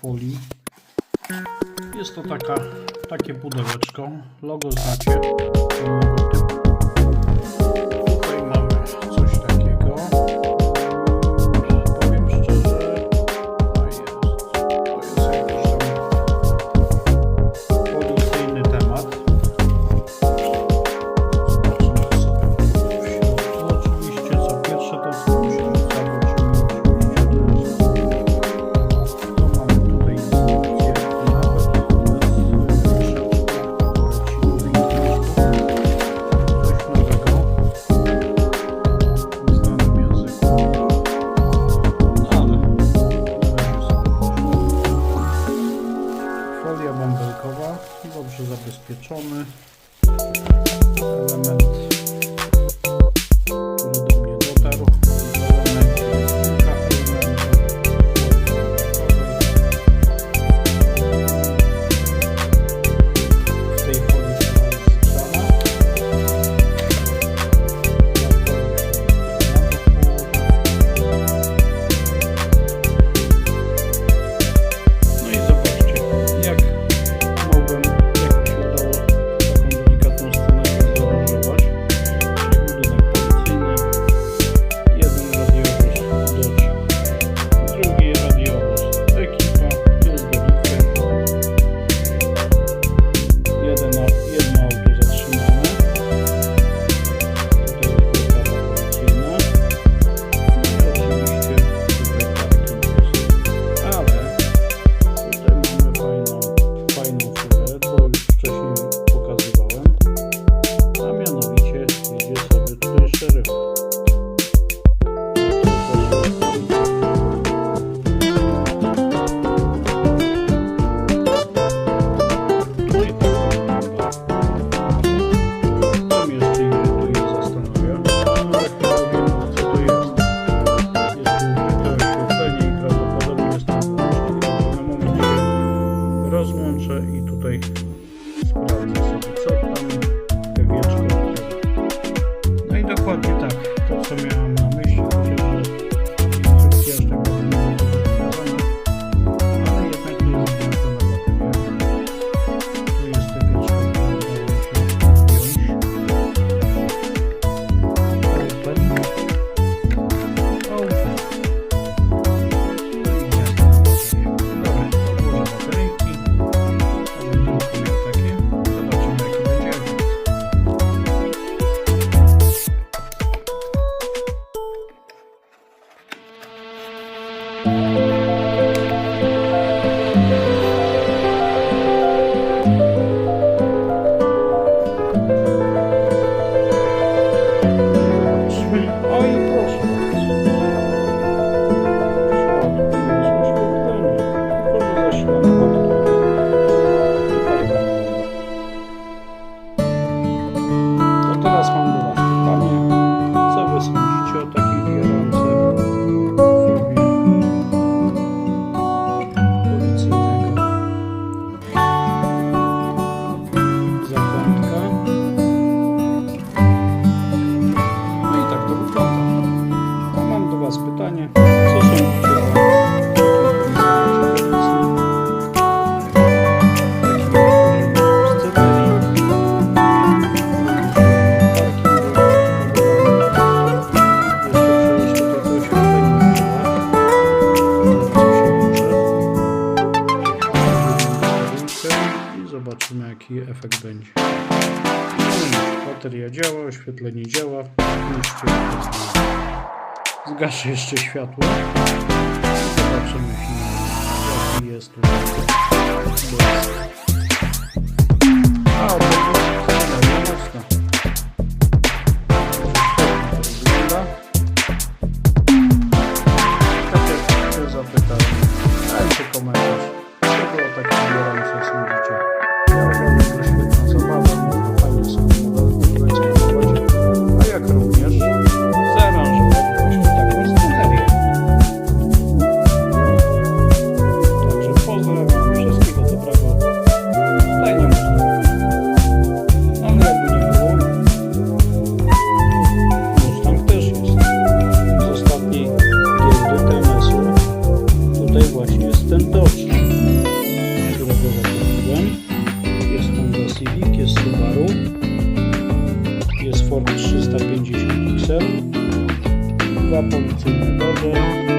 folii. Jest to taka, takie pudełeczko. Logo znacie. Sure. So Joshua. taki efekt będzie. Bateria działa, oświetlenie działa. Zgaszę jeszcze światło. Zobaczymy finalnie, jaki jest tu. jest ten Dodge. Jest Honda Civic, jest Subaru, jest Ford 350 XL, dwa policyjne Dodge,